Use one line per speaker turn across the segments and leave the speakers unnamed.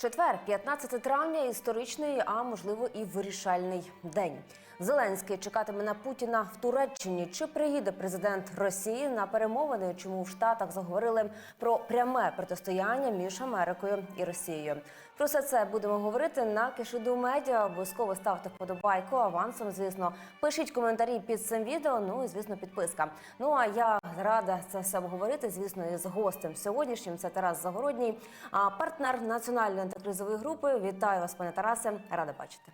Четвер, 15 травня, історичний, а можливо і вирішальний день. Зеленський чекатиме на Путіна в Туреччині. Чи приїде президент Росії на перемовини? Чому в Штатах заговорили про пряме протистояння між Америкою і Росією? Про все це будемо говорити на Кишиду Медіа. Обов'язково ставте вподобайку авансом. Звісно, пишіть коментарі під цим відео. Ну і звісно, підписка. Ну а я рада це все обговорити. Звісно, із гостем сьогоднішнім. Це Тарас Загородній, а партнер національної антикризової групи. Вітаю вас, пане Тарасе. Рада бачити.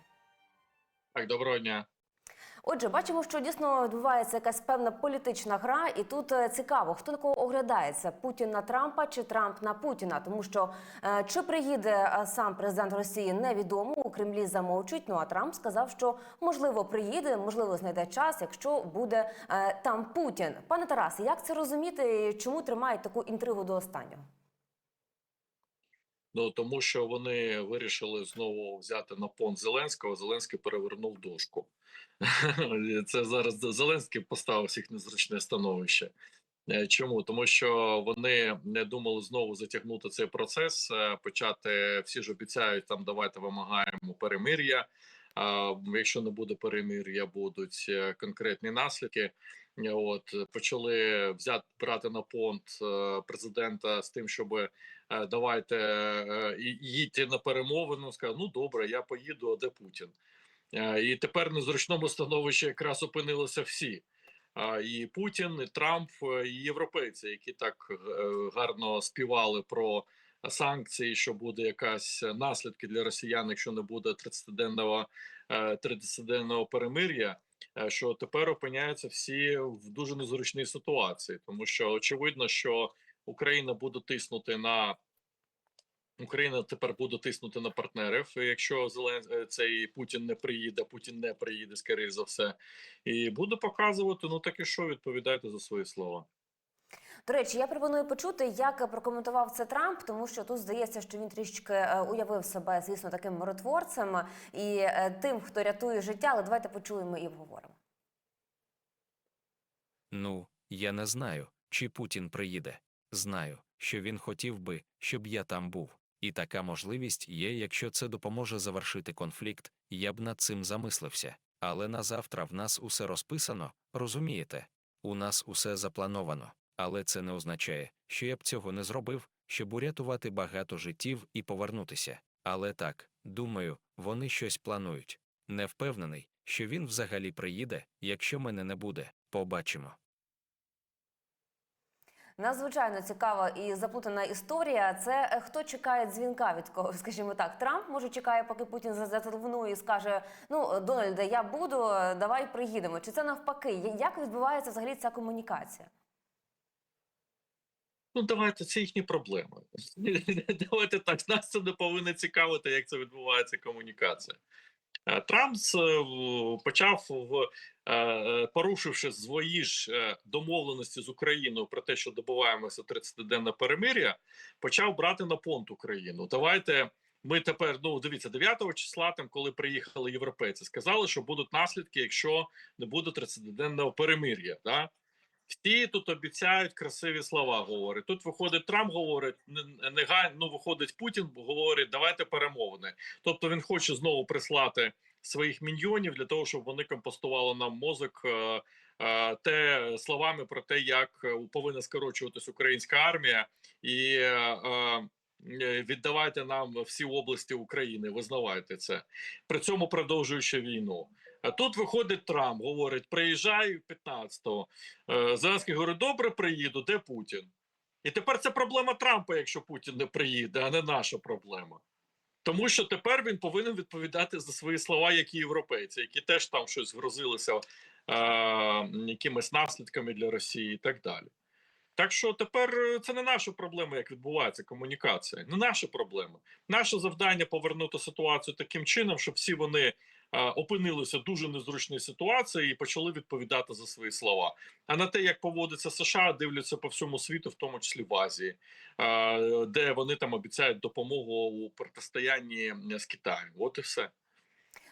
Так, доброго дня.
Отже, бачимо, що дійсно відбувається якась певна політична гра, і тут е, цікаво, хто на кого оглядається: Путін на Трампа чи Трамп на Путіна. Тому що е, чи приїде е, сам президент Росії, невідомо у Кремлі замовчують. Ну а Трамп сказав, що можливо приїде, можливо, знайде час, якщо буде там Путін. Пане Тарасе, як це розуміти? і Чому тримають таку інтригу до останнього?
Ну тому що вони вирішили знову взяти на понт Зеленського. Зеленський перевернув дошку. Це зараз Зеленський поставив всіх незручне становище. Е, Чому тому, що вони не думали знову затягнути цей процес, е, почати всі ж обіцяють там. Давайте вимагаємо перемир'я. А якщо не буде перемир'я, будуть е, конкретні наслідки. От почали взяти брати на понт президента з тим, щоб давайте їдьте на перемовину. Сказав, ну добре, я поїду, а де Путін? Е, І тепер на зручному становищі якраз опинилися всі. І Путін, і Трамп, е, і європейці, які так е, гарно співали про санкції, що буде якась наслідки для росіян, якщо не буде 30-денного 30-денного перемир'я. Що тепер опиняються всі в дуже незручній ситуації, тому що очевидно, що Україна буде тиснути на Україна тепер буде тиснути на партнерів. Якщо Зелен е, цей Путін не приїде, Путін не приїде, скоріш за все, і буде показувати. Ну так і що відповідайте за свої слова.
До речі, я пропоную почути, як прокоментував це Трамп, тому що тут здається, що він трішки е, уявив себе, звісно, таким миротворцем і е, тим, хто рятує життя. Але давайте почуємо і обговоримо.
Ну, я не знаю, чи Путін приїде. Знаю, що він хотів би, щоб я там був. І така можливість є, якщо це допоможе завершити конфлікт, я б над цим замислився. Але на завтра в нас усе розписано, розумієте? У нас усе заплановано. Але це не означає, що я б цього не зробив, щоб урятувати багато життів і повернутися. Але так, думаю, вони щось планують. Не впевнений, що він взагалі приїде, якщо мене не буде. Побачимо.
Надзвичайно цікава і заплутана історія. Це е, хто чекає дзвінка від кого, скажімо так. Трамп може чекає, поки Путін за- зателефонує і скаже: Ну, Дональде, я буду, давай приїдемо. Чи це навпаки? Як відбувається взагалі ця комунікація?
Ну давайте це їхні проблеми. Давайте так. Нас це не повинно цікавити, як це відбувається комунікація. Е, Трамп е, почав в е, порушивши свої ж домовленості з Україною про те, що добиваємося 30-денне перемир'я, почав брати на понт Україну. Давайте ми тепер, ну дивіться, 9 числа, там коли приїхали європейці, сказали, що будуть наслідки, якщо не буде 30-денного перемир'я. Да? Всі тут обіцяють красиві слова. Говорить. Тут виходить Трамп, говорить не- негайно. Ну виходить Путін, говорить, давайте перемовини. Тобто він хоче знову прислати своїх міньйонів для того, щоб вони компостували нам мозок е, е, те словами про те, як е, повинна скорочуватись українська армія, і е, е, віддавайте нам всі області України. Визнавайте це при цьому продовжуючи війну. А тут виходить Трамп, говорить: приїжджай 15-го. Е, Зеленський говорить: добре, приїду, де Путін? І тепер це проблема Трампа, якщо Путін не приїде, а не наша проблема. Тому що тепер він повинен відповідати за свої слова, як і європейці, які теж там щось грозилися е, якимись наслідками для Росії і так далі. Так що тепер е, це не наша проблема, як відбувається комунікація, не наша проблема. Наше завдання повернути ситуацію таким чином, щоб всі вони опинилися в дуже незручній ситуації і почали відповідати за свої слова. А на те, як поводиться США, дивляться по всьому світу, в тому числі в Азії, е, де вони там обіцяють допомогу у протистоянні з Китаєм. От і все.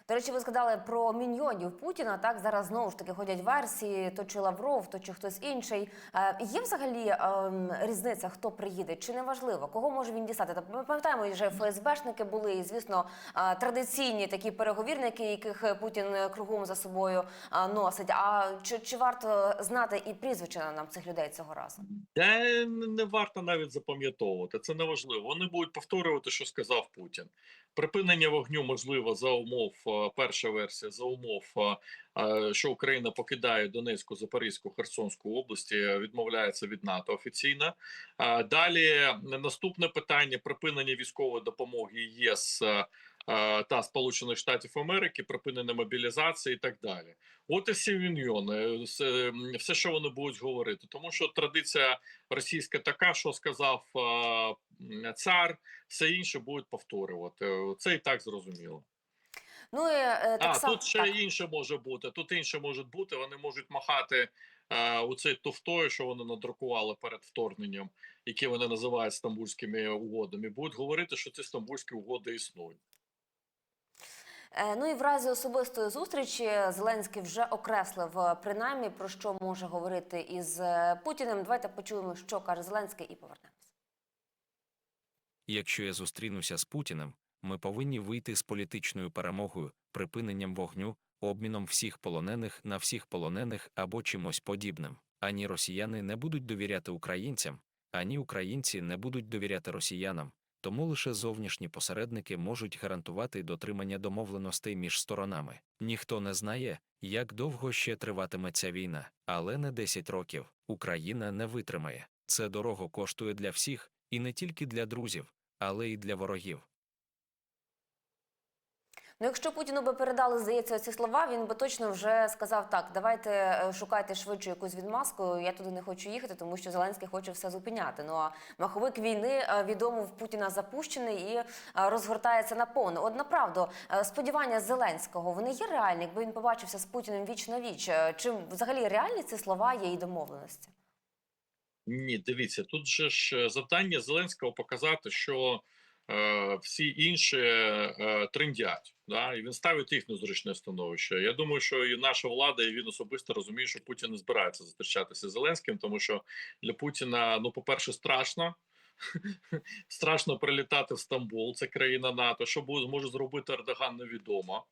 До речі, ви згадали про міньйонів Путіна. Так зараз знову ж таки ходять версії, то чи Лавров, то чи хтось інший. Е, Є взагалі ем, різниця, хто приїде, чи не важливо, кого може він дістати? Та ми пам'ятаємо, вже ФСБшники були, і звісно, е, традиційні такі переговірники, яких Путін е, кругом за собою е, носить. А чи, чи варто знати і прізвища нам цих людей цього разу?
Та не варто навіть запам'ятовувати. Це не важливо. Вони будуть повторювати, що сказав Путін. Припинення вогню можливо за умов. е, Перша версія за умов, е, е, що Україна покидає Донецьку, Запорізьку, Херсонську області, відмовляється від НАТО офіційно. Далі наступне питання: припинення військової допомоги ЄС. Е, е, Та Сполучених Штатів Америки, припинення мобілізації і так далі. От і всі міньйони, все, що вони будуть говорити, тому що традиція російська така, що сказав е, цар, все інше будуть повторювати. Це і так зрозуміло.
Ну і е, так
а
само
тут ще
так.
інше може бути. Тут інше може бути. Вони можуть махати е, у цей туфтою, що вони надрукували перед вторгненням, які вони називають стамбульськими угодами. Будуть говорити, що ці стамбульські угоди існують.
Е, Ну і в разі особистої зустрічі Зеленський вже окреслив е, принаймні про що може говорити із е, Путіним. Давайте почуємо, що каже Зеленський, і повернемось.
Якщо я зустрінуся з Путіним, ми повинні вийти з політичною перемогою, припиненням вогню, обміном всіх полонених на всіх полонених або чимось подібним. Ані росіяни не будуть довіряти українцям, ані українці не будуть довіряти росіянам, тому лише зовнішні посередники можуть гарантувати дотримання домовленостей між сторонами. Ніхто не знає, як довго ще триватиме ця війна, але не 10 років. Україна не витримає. Це дорого коштує для всіх, і не тільки для друзів, але й для ворогів.
Ну, якщо Путіну би передали, здається, ці слова, він би точно вже сказав так: давайте е, шукайте швидше якусь відмазку. Я туди не хочу їхати, тому що Зеленський хоче все зупиняти. Ну а маховик війни е, відомо в Путіна запущений і е, розгортається наповну. От направду сподівання Зеленського вони є реальні, якби він побачився з Путіним віч на віч. Чи взагалі реальні ці слова є і домовленості?
Ні, дивіться, тут же ж завдання Зеленського показати, що всі інші е, триндять. Да? І він ставить їх на зручне становище. Я думаю, що і наша влада, і він особисто розуміє, що Путін не збирається зустрічатися з Зеленським, тому що для Путіна, ну, по-перше, страшно. Страшно прилітати в Стамбул, це країна НАТО. Що буде може зробити Ердоган, невідомо.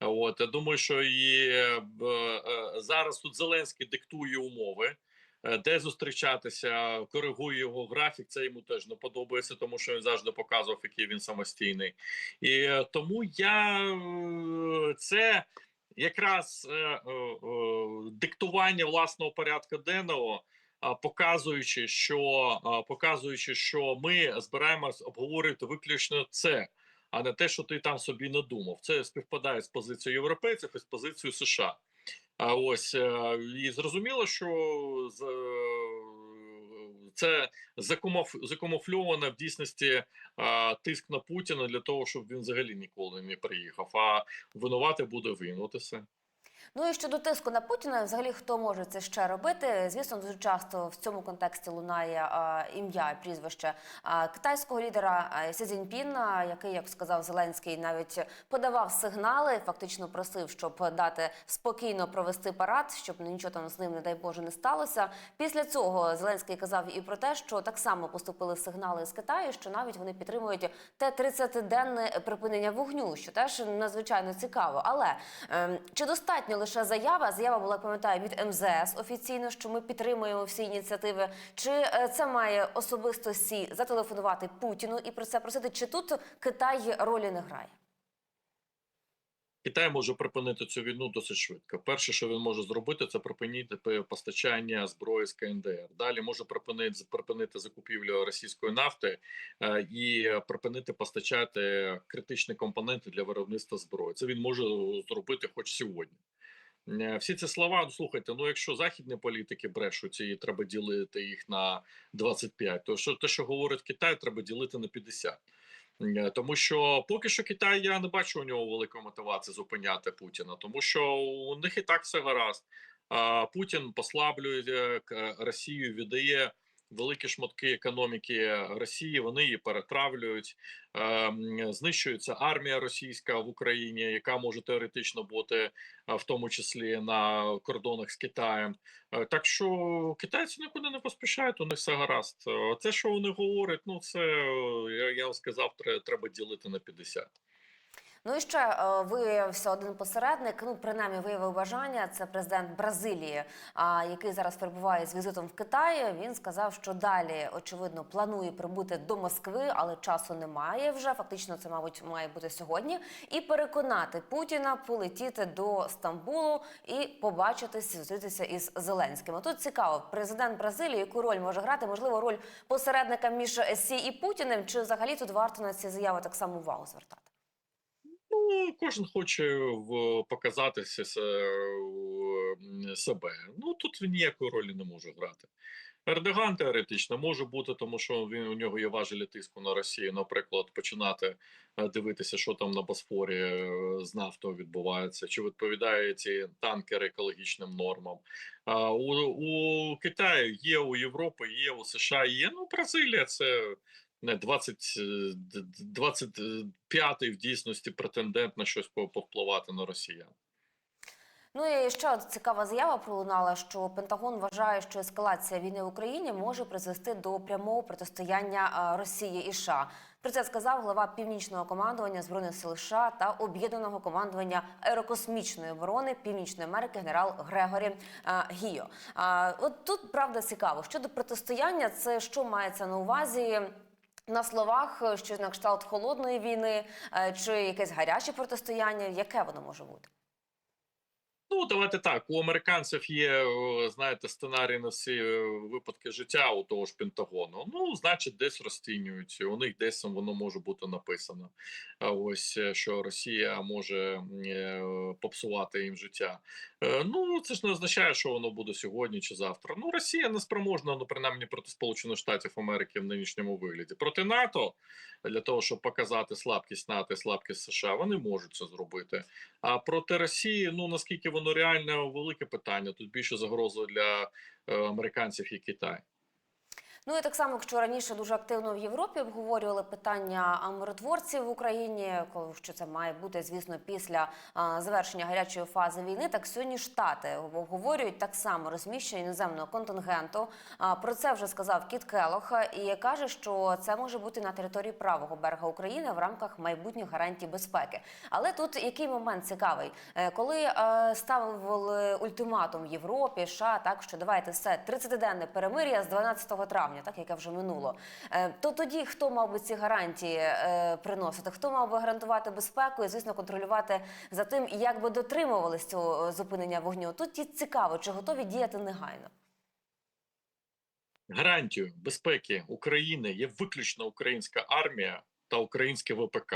От я думаю, що і е, е, зараз тут Зеленський диктує умови е, де зустрічатися, коригує його графік. Це йому теж не подобається, тому що він завжди показував, який він самостійний. І е, тому я е, це якраз е, е, е, диктування власного порядку денного. Показуючи, що показуючи, що ми збираємось обговорювати виключно це, а не те, що ти там собі надумав. Це співпадає з позицією європейців і з позицією США. А ось е, і зрозуміло, що е, це закамуфльовано в дійсності тиск на Путіна для того, щоб він взагалі ніколи не приїхав. А винувати буде він. От і все.
Ну і щодо тиску на Путіна, взагалі хто може це ще робити? Звісно, дуже часто в цьому контексті лунає ім'я і прізвище китайського лідера Сі Цзіньпіна, який, як сказав Зеленський, навіть подавав сигнали, фактично просив, щоб дати спокійно провести парад, щоб нічого там з ним, не дай Боже, не сталося. Після цього Зеленський казав і про те, що так само поступили сигнали з Китаю, що навіть вони підтримують те 30-денне припинення вогню, що теж надзвичайно цікаво. Але ем, чи достатньо лише заява? Заява була, пам'ятаю, від МЗС офіційно, що ми підтримуємо всі ініціативи. Чи е, це має особисто Сі зателефонувати Путіну і про це просити? Чи тут Китай ролі не грає?
Китай може припинити цю війну досить швидко. Перше, що він може зробити, це припинити постачання зброї з КНДР. Далі може припинити припинити закупівлю російської нафти е, і припинити постачати критичні компоненти для виробництва зброї. Це він може зробити хоч сьогодні. Е, Всі ці слова, слухайте, ну якщо західні політики брешуть і треба ділити їх на 25, то що те, що говорить Китай, треба ділити на 50. Е, Тому що поки що Китай я не бачу у нього великої мотивації зупиняти Путіна, тому що у них і так все гаразд. А Путін послаблює е, Росію, віддає великі шматки економіки Росії. Вони її перетравлюють. Е, знищується армія російська в Україні, яка може теоретично бути в тому числі на кордонах з Китаєм. Е, Так що китайці нікуди не поспішають, у них все гаразд. Е, Це, що вони говорять, ну це е, я, вам сказав, тре- треба ділити на 50.
Ну і ще е, виявився один посередник. Ну принаймні виявив бажання. Це президент Бразилії, який зараз перебуває з візитом в Китаї. Він сказав, що далі очевидно планує прибути до Москви, але часу немає вже. Фактично, це мабуть має бути сьогодні. І переконати Путіна полетіти до Стамбулу і побачитись, зустрітися із Зеленським. Тут цікаво, президент Бразилії, яку роль може грати? Можливо, роль посередника між Сі і Путіним. Чи взагалі тут варто на ці заяви так само увагу звертати?
Ну, кожен хоче в показатися себе. Ну тут він ніякої ролі не може грати. Ердоган теоретично може бути, тому що він у нього є важелі тиску на Росію. Наприклад, починати е, дивитися, що там на Босфорі е, з нафтою відбувається, чи відповідає ці танкери екологічним нормам. А у, у Китаю є, у Європи є, у США є. Ну, Бразилія це не 20, е, д- д- 25-й в дійсності претендент на щось повпливати на росіян.
Ну і ще цікава заява пролунала, що Пентагон вважає, що ескалація війни в Україні може призвести до прямого протистояння Росії і США. Про це сказав глава північного командування збройних сил США та об'єднаного командування аерокосмічної оборони Північної Америки генерал Грегорі Гіо. От тут правда цікаво щодо протистояння, це що мається на увазі. На словах що на кшталт холодної війни е, чи якесь гаряче протистояння, яке воно може бути?
Ну, давайте так. У американців є, знаєте, сценарій на всі е, випадки життя у того ж Пентагону. Ну, значить, десь розцінюють. У них десь воно може бути написано. Ось е, що Росія може е, попсувати їм життя. Ну, це ж не означає, що воно буде сьогодні чи завтра. Ну, Росія не спроможна, ну принаймні проти Сполучених Штатів Америки в нинішньому вигляді. Проти НАТО для того, щоб показати слабкість НАТО, і слабкість США, вони можуть це зробити. А проти Росії, ну наскільки воно реально велике питання. Тут більше загроза для е, американців і Китай.
Ну і так само, якщо раніше дуже активно в Європі обговорювали питання миротворців в Україні, що це має бути, звісно, після завершення гарячої фази війни, так сьогодні штати обговорюють так само розміщення іноземного контингенту. Про це вже сказав Кіт Келох і каже, що це може бути на території правого берега України в рамках майбутніх гарантій безпеки. Але тут який момент цікавий, Е, коли е, ставили ультиматум Європі, США, так що давайте все 30-денне перемир'я з 12 травня, так яке вже минуло. Е, то тоді хто мав би ці гарантії е, приносити? Хто мав би гарантувати безпеку і звісно контролювати за тим, як би дотримувались цього е, зупинення вогню? Тут цікаво, чи готові діяти негайно.
Гарантію безпеки України є виключно українська армія та українське ВПК.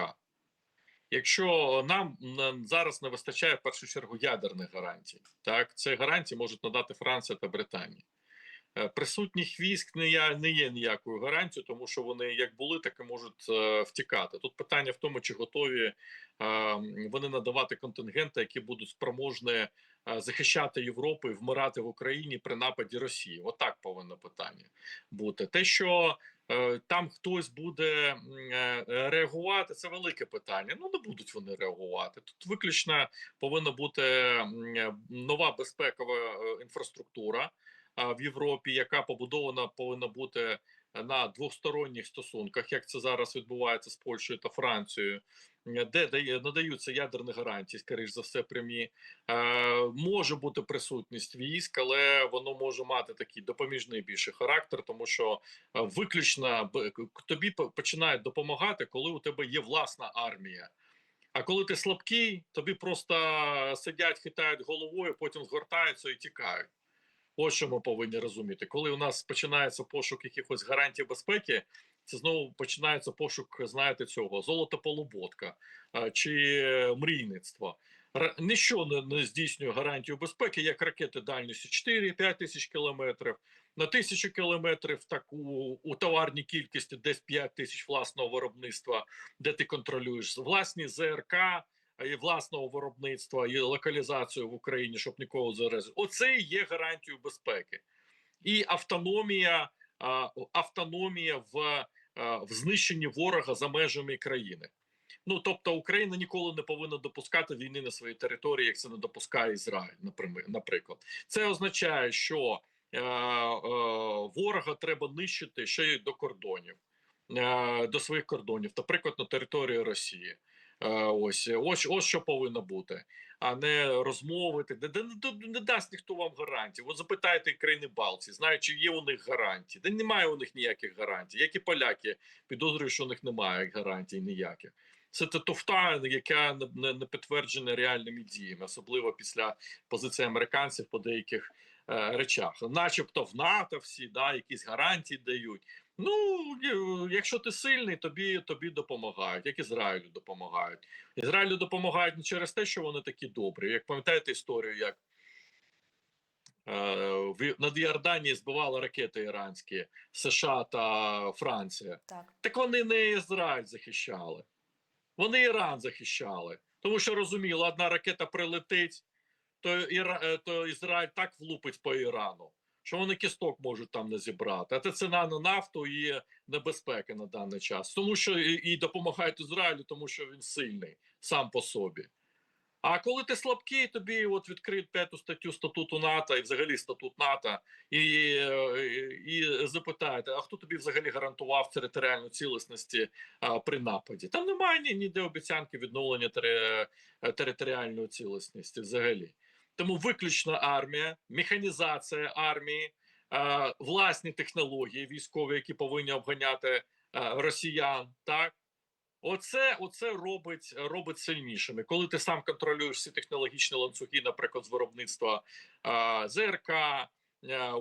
Якщо нам зараз не вистачає в першу чергу ядерних гарантій, так це гарантії можуть надати Франція та Британія. Е, Присутніх військ не є, не є ніякою гарантією, тому що вони як були, так і можуть е, втікати. Тут питання в тому, чи готові е, вони надавати контингенти, які будуть спроможні захищати Європу і вмирати в Україні при нападі Росії. Отак повинно питання бути. Те, що там хтось буде реагувати, це велике питання. Ну не будуть вони реагувати. Тут виключно повинна бути нова безпекова інфраструктура в Європі, яка побудована повинна бути на двосторонніх стосунках, як це зараз відбувається з Польщею та Францією, е, де надаються ядерні гарантії, скоріш за все, прямі. Е, може бути присутність військ, але воно може мати такий допоміжний більше характер, тому що е, виключно тобі починають допомагати, коли у тебе є власна армія. А коли ти слабкий, тобі просто сидять, хитають головою, потім згортаються і тікають. Ось що ми повинні розуміти. Коли у нас починається пошук якихось гарантій безпеки, це знову починається пошук, знаєте, цього золотополуботка чи мрійництва. Ніщо не, здійснює гарантію безпеки, як ракети дальністю 4-5 тисяч кілометрів. На тисячу кілометрів так у, у товарній кількості десь 5 тисяч власного виробництва, де ти контролюєш власні ЗРК і власного виробництва, і локалізацію в Україні, щоб нікого заразити. Оце є гарантією безпеки. І автономія автономія в, в знищенні ворога за межами країни. Ну тобто Україна ніколи не повинна допускати війни на своїй території, як це не допускає Ізраїль, наприклад. Це означає, що е, е, ворога треба нищити ще й до кордонів, е, до своїх кордонів, наприклад, на території Росії. Е, ось, ось, ось що повинно бути, а не розмовити. де, де, не, дасть ніхто вам гарантій. От запитайте країни Балтії, знають, чи є у них гарантії. Де немає у них ніяких гарантій. Як і поляки підозрюють, що у них немає гарантій ніяких. Це та туфта, яка не, не підтверджена реальними діями, особливо після позиції американців по деяких е, речах, начебто в НАТО всі да, якісь гарантії дають. Ну, якщо ти сильний, тобі тобі допомагають, як Ізраїлю допомагають. Ізраїлю допомагають не через те, що вони такі добрі. Як пам'ятаєте історію, як е, в- над Йорданією збивали ракети іранські США та Франція.
Так.
Так вони не Ізраїль захищали, вони Іран захищали. Тому що розуміли, одна ракета прилетить, то, Іра... е, то Ізраїль так влупить по Ірану, що вони кісток можуть там не зібрати. А це ціна на нафту і небезпека на даний час. Тому що і, і допомагають Ізраїлю, тому що він сильний сам по собі. А коли ти слабкий, тобі от відкриють п'яту статтю статуту НАТО і взагалі статут НАТО, і, е, і запитають, а хто тобі взагалі гарантував територіальну цілісності а, при нападі? Там немає ні, ніде обіцянки відновлення тери, територіальної цілісності взагалі. Тому виключно армія, механізація армії, е, власні технології військові, які повинні обганяти е, росіян, так. Оце, оце робить, робить сильнішими. Коли ти сам контролюєш всі технологічні ланцюги, наприклад, з виробництва а, ЗРК, а,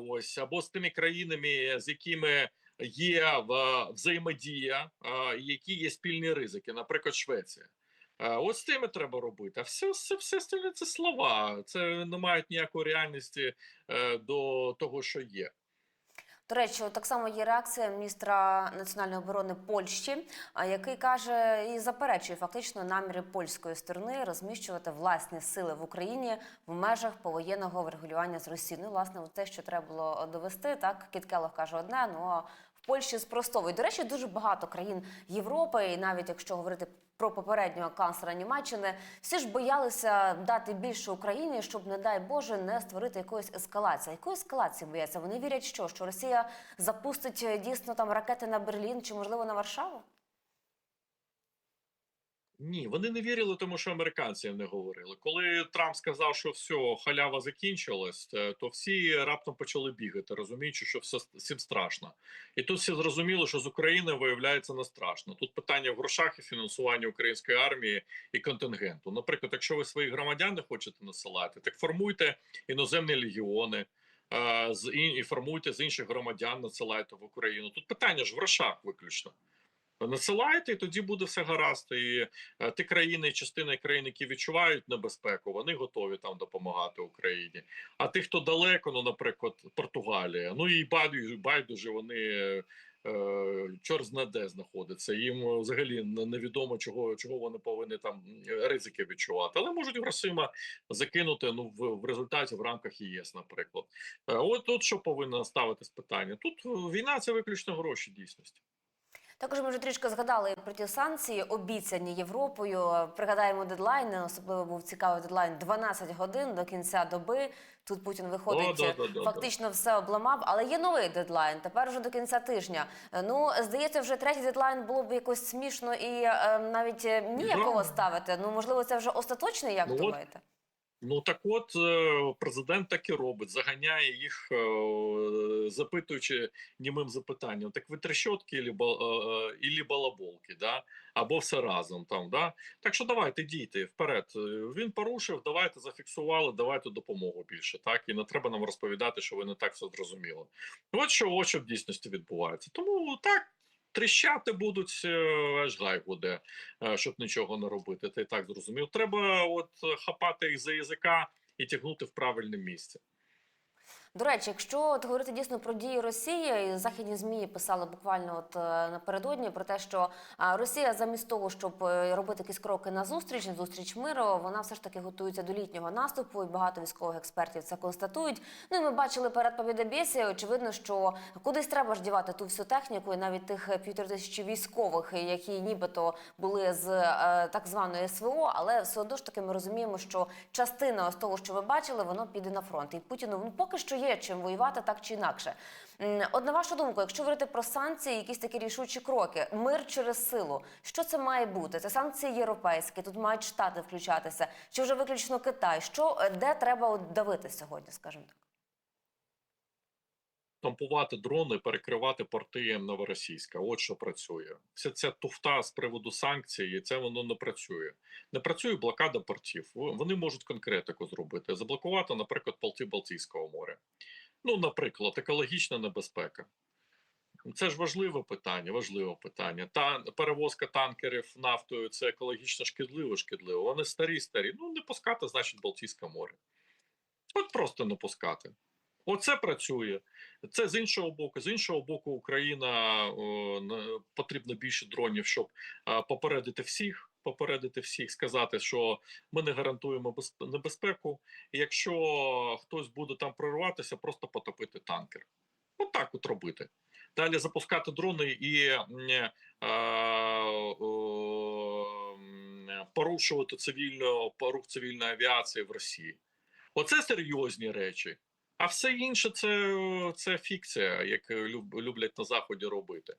ось або з тими країнами, з якими є в, взаємодія, а, які є спільні ризики, наприклад, Швеція. А, От з тими треба робити. А все, все, все остальне це слова. Це не мають ніякої реальності е, до того, що є.
До речі, так само є реакція міністра національної оборони Польщі, який каже і заперечує фактично наміри польської сторони розміщувати власні сили в Україні в межах повоєнного врегулювання з Росією. Ну, власне, те, що треба було довести, так Кіт Келлог каже одне, ну а Польщі спростовують. До речі, дуже багато країн Європи, і навіть якщо говорити про попереднього канцлера Німеччини, всі ж боялися дати більше Україні, щоб, не дай Боже, не створити якоїсь ескалації. Якої ескалації бояться? Вони вірять, що, що Росія запустить е, дійсно там ракети на Берлін чи можливо на Варшаву?
Ні, вони не вірили, тому що американці не говорили. Коли Трамп сказав, що все, халява закінчилась, е, то всі раптом почали бігати, розуміючи, що все всім страшно. І тут всі зрозуміли, що з України виявляється не страшно. Тут питання в грошах і фінансуванні української армії і контингенту. Наприклад, якщо ви своїх громадян не хочете насилати, так формуйте іноземні легіони. е, З і, формуйте з інших громадян, надсилайте в Україну. Тут питання ж в грошах виключно. Насилайте, і тоді буде все гаразд. І е, ті країни, частина країн, які відчувають небезпеку, вони готові там допомагати Україні. А ті, хто далеко, ну, наприклад, Португалія, ну і байдуже, вони е, е, чорт зна де знаходяться. Їм взагалі невідомо, чого, чого вони повинні там ризики відчувати. Але можуть грошима закинути ну, в, в результаті в рамках ЄС, наприклад. Е, От тут що повинно ставитись питання. Тут війна це виключно гроші дійсності.
Також ми вже трішки згадали про ті санкції, обіцяні Європою. Пригадаємо дедлайни. Особливо був цікавий дедлайн 12 годин до кінця доби. Тут Путін виходить
О, да, да, да,
фактично все обламав, але є новий дедлайн. Тепер вже до кінця тижня. Ну здається, вже третій дедлайн було б якось смішно і е, навіть ніякого ставити. Ну можливо, це вже остаточний, як
Ну,
думаєте?
Ну так от е, президент так і робить, заганяє їх, е, запитуючи німим запитанням: так ви трещотки ілі, е, е, балаболки, да? або все разом там. Да? Так що давайте дійте вперед. Е, Він порушив, давайте зафіксували, давайте допомогу більше. Так і не треба нам розповідати, що ви не так все зрозуміли. От що от що в дійсності відбувається. Тому так. Тріщати будуть аж гай буде, щоб нічого не робити. Ти так зрозумів. Треба от хапати їх за язика і тягнути в правильне місце.
До речі, якщо от говорити дійсно про дії Росії, західні змі писали буквально от е, напередодні про те, що Росія замість того, щоб е, робити якісь кроки на зустріч, на зустріч миру, вона все ж таки готується до літнього наступу, і багато військових експертів це констатують. Ну і ми бачили перед Побєдобєсі, очевидно, що кудись треба ж дівати ту всю техніку, і навіть тих півтори тисячі військових, які нібито були з е, так званої СВО, але все одно ж таки ми розуміємо, що частина з того, що ви бачили, воно піде на фронт. І Путіну ну, поки що є чим воювати так чи інакше. От на вашу думку, якщо говорити про санкції, якісь такі рішучі кроки, мир через силу, що це має бути? Це санкції європейські, тут мають штати включатися, чи вже виключно Китай? Що е, де треба давити сьогодні, скажімо так?
Тампувати дрони, перекривати порти новоросійська. От що працює. Вся ця туфта з приводу санкцій, це воно не працює. Не працює блокада портів. Вони можуть конкретику зробити. Заблокувати, наприклад, порти Балтійського моря. Ну, наприклад, екологічна небезпека. Це ж важливе питання, важливе питання. Та перевозка танкерів нафтою це екологічно шкідливо, шкідливо. Вони старі, старі. Ну, не пускати, значить, Балтійське море. От просто не пускати. Оце працює. Це з іншого боку. З іншого боку, Україна о, потрібно більше дронів, щоб а, попередити всіх. Попередити всіх, сказати, що ми не гарантуємо небезпеку. Якщо хтось буде там прорватися, просто потопити танкер. От от робити. Далі запускати дрони і е, о, м, порушувати цивільну рух цивільної авіації в Росії. Оце серйозні речі. А все інше це, це фікція, як люблять на заході робити.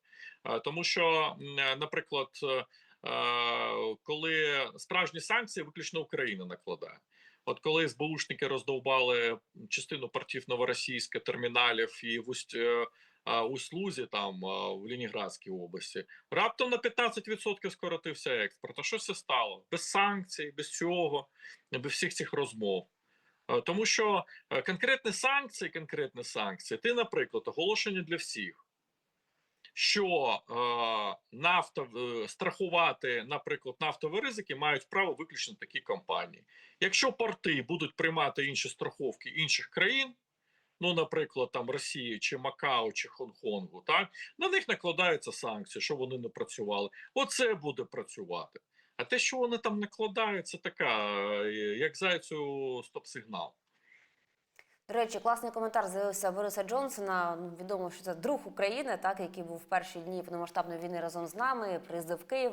Тому що, е, наприклад, е, е, коли справжні санкції виключно Україна накладає. От коли СБУшники роздовбали частину портів новоросійська, терміналів і в е, а, там в Лініградській області, раптом на 15% скоротився експорт. А що це стало? Без санкцій, без цього, без всіх цих розмов. Е, Тому що е, конкретні санкції, конкретні санкції, ти, наприклад, оголошення для всіх, що е, нафта е, страхувати, наприклад, нафтові ризики мають право виключно такі компанії. Якщо порти будуть приймати інші страховки інших країн, ну, наприклад, там Росії чи Макао, чи Хонконгу, так на них накладаються санкції, що вони не працювали. Оце буде працювати. А те, що вони там накладають, це така, е, як зайцю стоп-сигнал.
До речі, класний коментар з'явився Бориса Джонсона. Ну, відомо, що це друг України, так який був в перші дні повномасштабної війни разом з нами, приїздив Київ.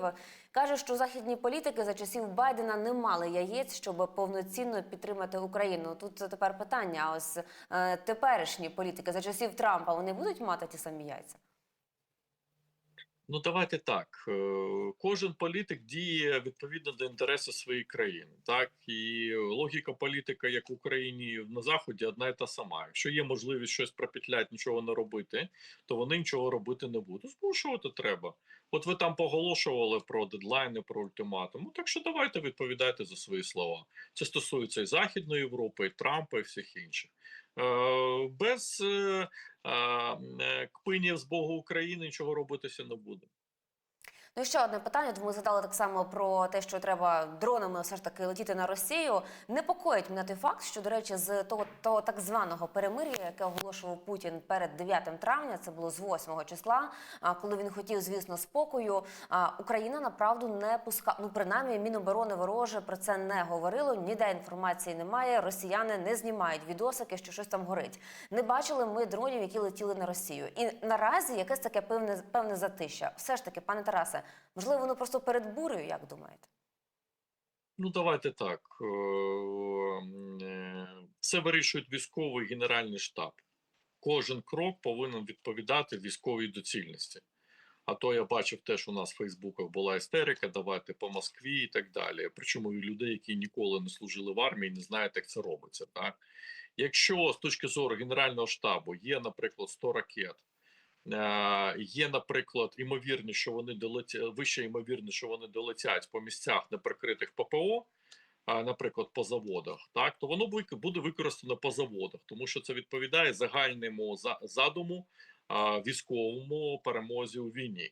Каже, що західні політики за часів Байдена не мали яєць, щоб повноцінно підтримати Україну. Тут тепер питання. Ось е, теперішні політики за часів Трампа вони будуть мати ті самі яйця?
Ну, давайте так. е, Кожен політик діє відповідно до інтересу своєї країни. Так і логіка політика, як в Україні на Заході, одна і та сама. Якщо є можливість щось пропетляти, нічого не робити, то вони нічого робити не будуть. Змушувати треба. От ви там поголошували про дедлайни, про ультиматум. Ну, так що давайте відповідайте за свої слова. Це стосується і Західної Європи, і Трампа, і всіх інших. Е, Без е, е, кпинів з Богу України нічого робитися не буде.
Ну ще одне питання. Тому згадали так само про те, що треба дронами все ж таки летіти на Росію. Непокоїть мене той факт, що до речі, з того, того так званого перемир'я, яке оголошував Путін перед 9 травня, це було з 8 числа. Коли він хотів, звісно, спокою, Україна направду не пускала. Ну принаймні, Міноборони вороже про це не говорило. Ніде інформації немає. Росіяни не знімають відосики, що щось там горить. Не бачили ми дронів, які летіли на Росію. І наразі якесь таке певне певне затища. Все ж таки, пане Тарасе, можливо, воно просто перед бурею, як думаєте?
Ну, давайте так. е, е, Це вирішують військовий генеральний штаб. Кожен крок повинен відповідати військовій доцільності. А то я бачив теж у нас в Фейсбуках була істерика, давайте по Москві і так далі. Причому і людей, які ніколи не служили в армії, не знають, як це робиться. Так? Якщо з точки зору Генерального штабу є, наприклад, 100 ракет, є, наприклад, імовірні, що вони долетять, вище ймовірні, що вони долетять по місцях неприкритих ППО, а, наприклад, по заводах, так то воно буде використано по заводах, тому що це відповідає загальному за- задуму військовому перемозі у війні.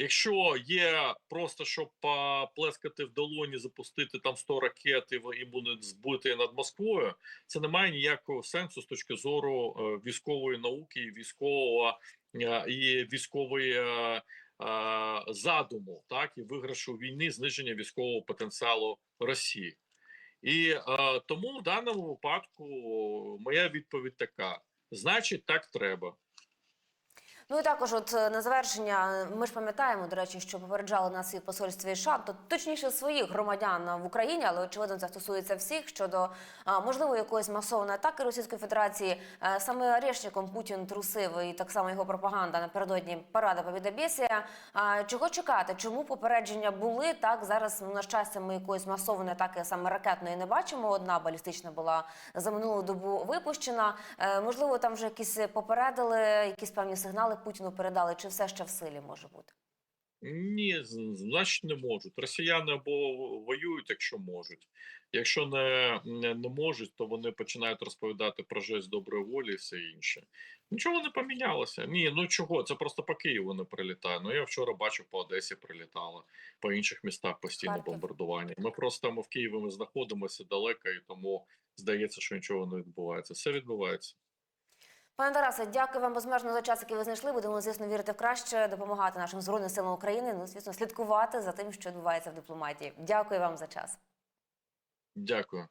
Якщо є просто щоб поплескати в долоні, запустити там 100 ракет і будуть збити над Москвою, це не має ніякого сенсу з точки зору е, військової науки, військового е, і військової е, задуму, так і виграшу війни, зниження військового потенціалу Росії. І тому в даному випадку моя відповідь така: значить, так треба.
Ну і також, от е, на завершення, ми ж пам'ятаємо, до речі, що попереджали нас і посольстві США, то точніше своїх громадян в Україні, але очевидно це стосується всіх щодо можливо якоїсь масової атаки Російської Федерації. Е, Саме Арешніком Путін трусив і так само його пропаганда напередодні парада Побєдобєсія. А чого чекати? Чому попередження були так? Зараз ну, на щастя, ми якоїсь масованої атаки саме ракетної не бачимо. Одна балістична була за минулу добу випущена. Е, можливо, там вже якісь попередили, якісь певні сигнали Путіну передали, чи все ще в силі може бути?
Ні, значить не можуть. Росіяни або воюють, якщо можуть. Якщо не, не, не можуть, то вони починають розповідати про жесть доброї волі і все інше. Нічого не помінялося. Ні, ну чого? Це просто по Києву не прилітає. Ну я вчора бачив, по Одесі прилітало, по інших містах постійно
Харків.
бомбардування. Ми просто ми в Києві ми знаходимося далеко, і тому здається, що нічого не відбувається. Все відбувається.
Пане Тарасе, дякую вам безмежно за час, який ви знайшли. Будемо, звісно, вірити в краще, допомагати нашим збройним силам України. Ну, звісно, слідкувати за тим, що відбувається в дипломатії. Дякую вам за час.
Дякую.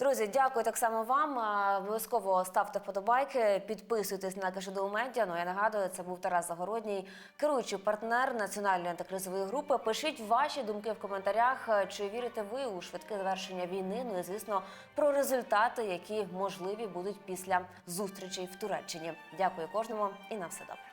Друзі, дякую так само вам. Обов'язково ставте вподобайки, підписуйтесь на Кашедоу Медіа. Ну я нагадую, це був Тарас Загородній, керуючий партнер національної антикризової групи. Пишіть ваші думки в коментарях. Чи вірите ви у швидке завершення війни? Ну і звісно про результати, які можливі будуть після зустрічей в Туреччині. Дякую кожному і на все добре.